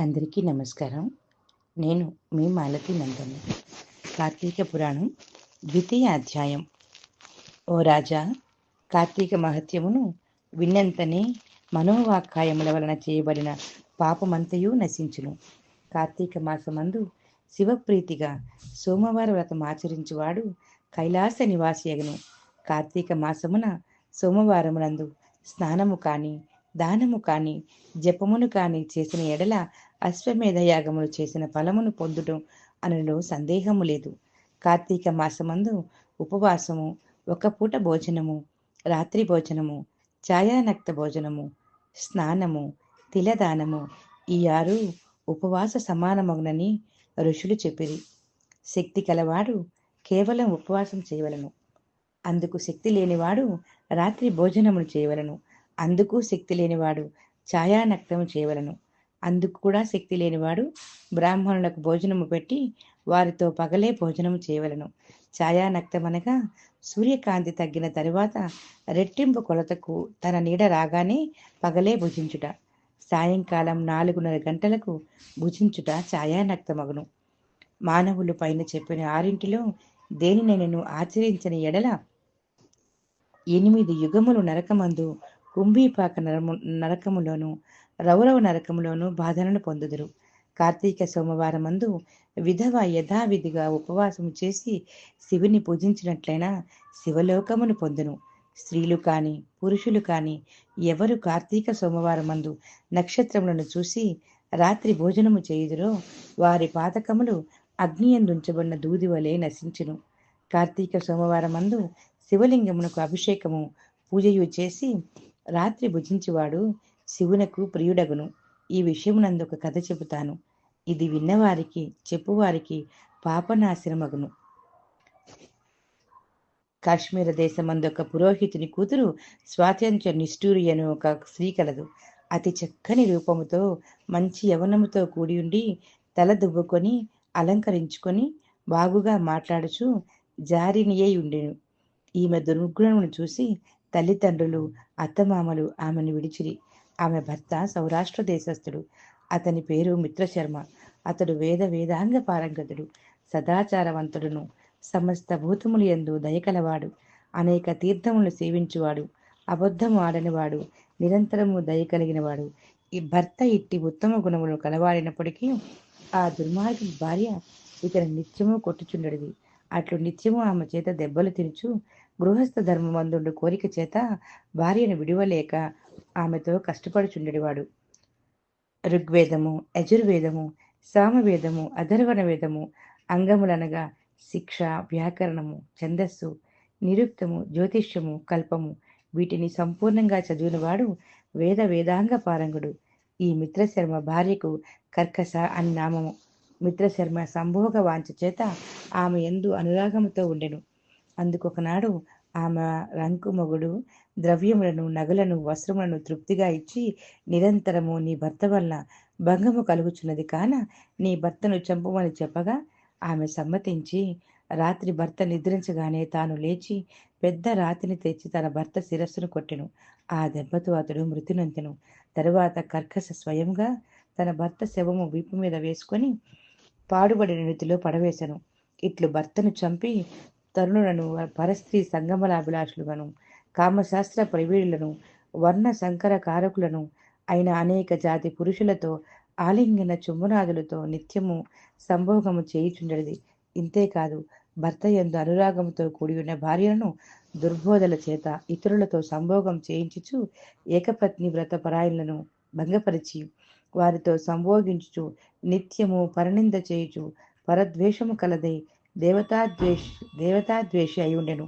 అందరికీ నమస్కారం. నేను మీ మాలతి నందన్. కార్తీక పురాణం ద్వితీయ అధ్యాయం. ఓ రాజా కార్తీక మహత్యమును విన్నంతనే మనోవాక్కాయముల వలన చేయబడిన పాపమంతయు నశించును. కార్తీక మాసమందు శివప్రీతిగా సోమవార వ్రతం ఆచరించువాడు కైలాస నివాసియగను. కార్తీక మాసమున సోమవారమునందు స్నానము కానీ దానము కాని జపమును కాని చేసిన ఎడల అశ్వమేధ యాగములు చేసిన ఫలమును పొందుటం అనలో సందేహము లేదు. కార్తీక మాసమందు ఉపవాసము ఒక పూట భోజనము రాత్రి భోజనము ఛాయానక్త భోజనము స్నానము తిలదానము ఈ ఆరు ఉపవాస సమానమగునని ఋషులు చెప్పిరి. శక్తి కలవాడు కేవలం ఉపవాసం చేయవలను. అందుకు శక్తి లేనివాడు రాత్రి భోజనమును చేయవలను. అందుకు శక్తి లేనివాడు ఛాయానక్తము చేయవలను. అందుకు కూడా శక్తి లేనివాడు బ్రాహ్మణులకు భోజనము పెట్టి వారితో పగలే భోజనము చేయవలను. ఛాయానక్తమనగా సూర్యకాంతి తగ్గిన తరువాత రెట్టింపు కొలతకు తన నీడ రాగానే పగలే భుజించుట. సాయంకాలం నాలుగున్నర గంటలకు భుజించుట ఛాయానక్తమగును. మానవులు పైన చెప్పిన ఆరింటిలో దేనినైనను ఆచరించిన ఎడల ఎనిమిది యుగములు నరకమందు కుంభీపాక నరము నరకములోను రౌరవ నరకములోను బాధలను పొందుదురు. కార్తీక సోమవారమందు విధవ యథావిధిగా ఉపవాసము చేసి శివుని పూజించినట్లయినా శివలోకమును పొందును. స్త్రీలు కాని పురుషులు కాని ఎవరు కార్తీక సోమవారమందు నక్షత్రములను చూసి రాత్రి భోజనము చేయుదురో వారి పాతకములు అగ్నియందుంచబడిన దూది వలె నశించును. కార్తీక సోమవారమందు శివలింగమునకు అభిషేకము పూజయు చేసి రాత్రి భుజించువాడు శివునకు ప్రియుడగును. ఈ విషయమునందు ఒక కథ చెబుతాను. ఇది విన్నవారికి చెప్పువారికి పాపనాశనమగును. కాశ్మీర దేశమందు ఒక పురోహితుని కూతురు స్వాతంత్ర్య నిష్ఠూరి అని ఒక స్త్రీ కలదు. అతి చక్కని రూపముతో మంచి యవనముతో కూడి ఉండి తల దువ్వుకొని అలంకరించుకొని బాగుగా మాట్లాడుచు జారినియై ఉండెను ఈమె దుర్గుణమును చూసి తల్లిదండ్రులు అత్తమామలు ఆమెను విడిచిరి. ఆమె భర్త సౌరాష్ట్ర దేశస్థుడు. అతని పేరు మిత్రశర్మ. అతడు వేద వేదాంగ పారంగతుడు. సదాచారవంతుడును. సమస్త భూతములు ఎందు దయకలవాడు. అనేక తీర్థములను సేవించువాడు. అబద్ధము ఆడనివాడు. నిరంతరము దయ కలిగినవాడు ఈ భర్త ఇట్టి ఉత్తమ గుణములు కలవాడినప్పటికీ ఆ దుర్మార్గ భార్య ఇతను నిత్యము కొట్టుచుండడిది. అట్లు నిత్యము ఆమె చేత దెబ్బలు తినుచు గృహస్థ ధర్మమందుండు కోరిక చేత భార్యను విడివలేక ఆమెతో కష్టపడుచుండేవాడు. ఋగ్వేదము యజుర్వేదము సామవేదము అధర్వణ వేదము అంగములనగా శిక్ష వ్యాకరణము ఛందస్సు నిరుక్తము జ్యోతిష్యము కల్పము వీటిని సంపూర్ణంగా చదివినవాడు వేద వేదాంగ పారంగుడు. ఈ మిత్రశర్మ భార్యకు కర్కస అని నామము. మిత్రశర్మ సంభోగ వాంఛ చేత ఆమె ఎందు అనురాగముతో ఉండెను. అందుకొకనాడు ఆమె రంకు మొగుడు ద్రవ్యములను నగలను వస్త్రములను తృప్తిగా ఇచ్చి నిరంతరము నీ భర్త వల్ల భంగము కలుగుచున్నది కాన నీ భర్తను చంపమని చెప్పగా ఆమె సమ్మతించి రాత్రి భర్త నిద్రించగానే తాను లేచి పెద్ద రాతిని తెచ్చి తన భర్త శిరస్సును కొట్టెను. ఆ దెబ్బతో అతడు మృతినంతెను. తరువాత కర్కస స్వయంగా తన భర్త శవము వీపు మీద వేసుకొని పాడుబడిన నీతిలో పడవేశను ఇట్లు భర్తను చంపి తరుణులను పరస్త్రీ సంగమలాభిలాషులుగాను కామశాస్త్ర ప్రవీణులను వర్ణ సంకర కారకులను అయిన అనేక జాతి పురుషులతో ఆలింగన చుమ్మనాదులతో నిత్యము సంభోగము చేయుచుండేది ఇంతేకాదు భర్త ఎందు అనురాగంతో కూడి ఉన్న భార్యలను దుర్బోధల చేత ఇతరులతో సంభోగం చేయించుచు ఏకపత్ని వ్రత పరాయణలను భంగపరిచి వారితో సంభోగించుచు నిత్యము పరనింద చేయుచు పరద్వేషము కలదై దేవతాద్వేష దేవతాద్వేషి అయి ఉండెను.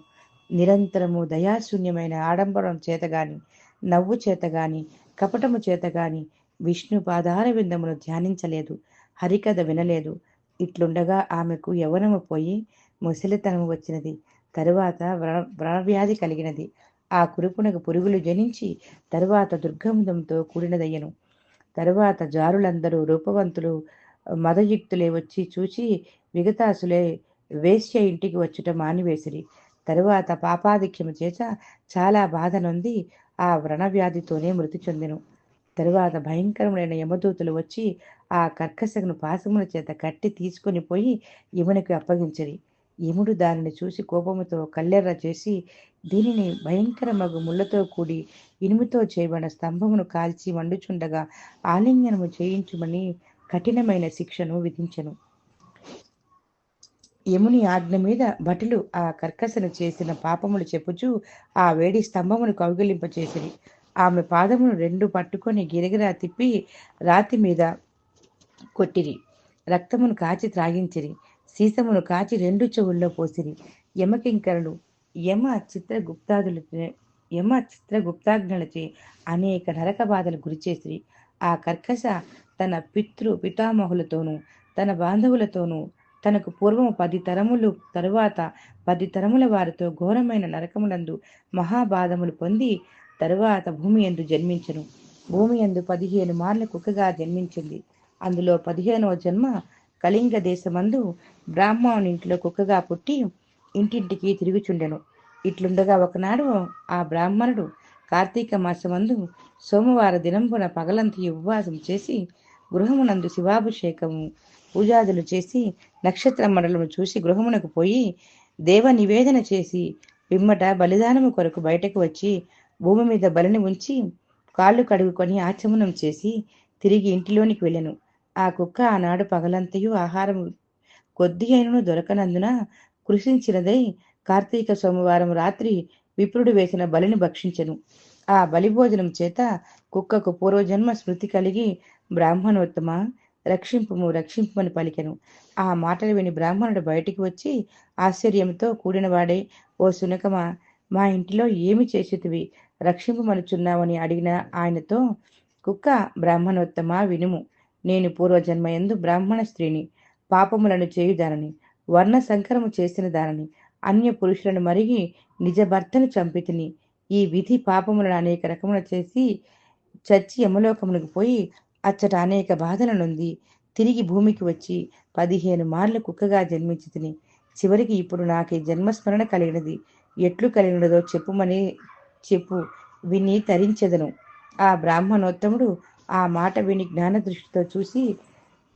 నిరంతరము దయాశూన్యమైన ఆడంబరం చేతగాని నవ్వు చేతగాని కపటము చేతగాని విష్ణు పాదార విందమును ధ్యానించలేదు హరికథ వినలేదు. ఇట్లుండగా ఆమెకు యవనము పోయి ముసలితనము వచ్చినది. తరువాత వ్రణ వ్రణవ్యాధి కలిగినది. ఆ కురుపునకు పురుగులు జనించి తరువాత దుర్గంధంతో కూడినదయ్యను. తరువాత జారులందరూ రూపవంతులు మదయుక్తులే వచ్చి చూచి విగతాసులే వేశ్య ఇంటికి వచ్చుట మానివేసిరి. తరువాత పాపాధిక్యము చేత చాలా బాధ నొంది ఆ వ్రణవ్యాధితోనే మృతి చెందెను. తరువాత భయంకరములైన యమదూతులు వచ్చి ఆ కర్కశకును పాశముల చేత కట్టి తీసుకొని పోయి యమునికి అప్పగించరి. యముడు దానిని చూసి కోపముతో కల్లెర్ర చేసి దీనిని భయంకరమగు ముళ్ళతో కూడి ఇనుముతో చేయబడిన స్తంభమును కాల్చి వండుచుండగా ఆలింగనము చేయించుమని కఠినమైన శిక్షను విధించను. యముని ఆజ్ఞ మీద భటులు ఆ కర్కశను చేసిన పాపములు చెప్పుచూ ఆ వేడి స్తంభమును కౌగిలింపచేసిరి. ఆమె పాదమును రెండు పట్టుకొని గిరగిరా తిప్పి రాతి మీద కొట్టిరి. రక్తమును కాచి త్రాగించిరి. సీసమును కాచి రెండు చెవుల్లో పోసిరి. యమకింకరులు యమ చిత్రగుప్తాదులు యమ చిత్రగుప్తాజ్ఞలచే అనేక నరక బాధలు గురిచేసిరి ఆ కర్కశ తన పితృ పితామహులతోనూ తన బాంధవులతోనూ తనకు పూర్వము పది తరములు తరువాత పది తరముల వారితో ఘోరమైన నరకములందు మహాబాధములు పొంది తరువాత భూమి ఎందు జన్మించను. భూమి ఎందు పదిహేను మార్ల కుక్కగా జన్మించింది. అందులో పదిహేనవ జన్మ కళింగ దేశమందు బ్రాహ్మణునింటిలో కుక్కగా పుట్టి ఇంటింటికి తిరుగుచుండెను. ఇట్లుండగా ఒకనాడు ఆ బ్రాహ్మణుడు కార్తీక మాసమందు సోమవార దినంబున పగలంతి ఉపవాసం చేసి గృహమునందు శివాభిషేకము పూజాదులు చేసి నక్షత్ర మండలము చూసి గృహమునకు పోయి దేవ నివేదన చేసి పిమ్మట బలిదానము కొరకు బయటకు వచ్చి భూమి మీద బలిని ఉంచి కాళ్ళు కడుగుకొని ఆచమనం చేసి తిరిగి ఇంటిలోనికి వెళ్ళెను. ఆ కుక్క ఆనాడు పగలంతయు ఆహారం కొద్ది అయినను దొరకనందున కృషించినదై కార్తీక సోమవారం రాత్రి విప్రుడు వేసిన బలిని భక్షించెను. ఆ బలిభోజనం చేత కుక్కకు పూర్వజన్మ స్మృతి కలిగి బ్రాహ్మణోత్తమ రక్షింపుము రక్షింపుమని పలికెను. ఆ మాటలు విని బ్రాహ్మణుడు బయటికి వచ్చి ఆశ్చర్యంతో కూడినవాడే ఓ సునకమా మా ఇంటిలో ఏమి చేసేటివి రక్షింపమనుచున్నావని అడిగిన ఆయనతో కుక్క బ్రాహ్మణోత్తమ వినుము. నేను పూర్వజన్మయందు బ్రాహ్మణ స్త్రీని పాపములను చేయుదానని వర్ణ సంకరము చేసిన దానని అన్య పురుషులను మరిగి నిజ భర్తను చంపితిని. ఈ విధి పాపములను అనేక రకములు చేసి చచ్చి యమలోకములకు పోయి అచ్చట అనేక బాధల నుండి తిరిగి భూమికి వచ్చి పదిహేను మార్లు కుక్కగా జన్మించి తిని చివరికి ఇప్పుడు నాకు జన్మస్మరణ కలిగినది. ఎట్లు కలిగినదో చెప్పుమని చెప్పు విని తరించెదను. ఆ బ్రాహ్మణోత్తముడు ఆ మాట విని జ్ఞాన దృష్టితో చూసి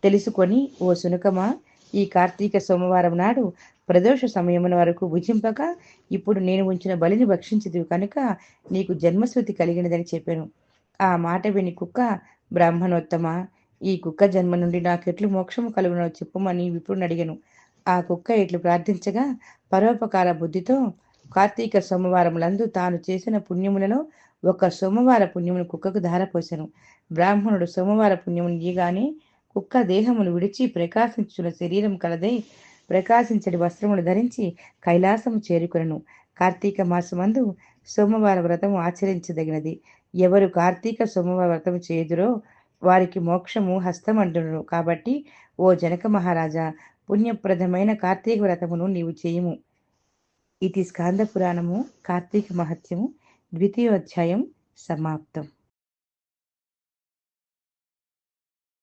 తెలుసుకొని ఓ సునకమా ఈ కార్తీక సోమవారం నాడు ప్రదోష సమయమున వరకు భుజింపక ఇప్పుడు నేను ఉంచిన బలిని భక్షించదు కనుక నీకు జన్మశృతి కలిగినదని చెప్పాను. ఆ మాట విని కుక్క బ్రాహ్మణోత్తమ ఈ కుక్క జన్మ నుండి నాకెట్లు మోక్షము కలుగునో చెప్పుమని విపుణ్ణి అడిగాను. ఆ కుక్క ఇట్లు ప్రార్థించగా పరోపకార బుద్ధితో కార్తీక సోమవారములందు తాను చేసిన పుణ్యములలో ఒక సోమవార పుణ్యమును కుక్కకు ధారపోశాను బ్రాహ్మణుడు సోమవార పుణ్యమును ఇయగానే కుక్క దేహమును విడిచి ప్రకాశించున్న శరీరం కలదై ప్రకాశించడి వస్త్రములు ధరించి కైలాసము చేరుకొనను. కార్తీక మాసమందు సోమవార వ్రతము ఆచరించదగినది. ఎవరు కార్తీక సోమవార వ్రతము చేయుదురో వారికి మోక్షము హస్తమంటును కాబట్టి ఓ జనక మహారాజా పుణ్యప్రదమైన కార్తీక వ్రతమును నీవు చేయము. ఇది స్కాంద పురాణము కార్తీక మహత్యము ద్వితీయోధ్యాయం సమాప్తం.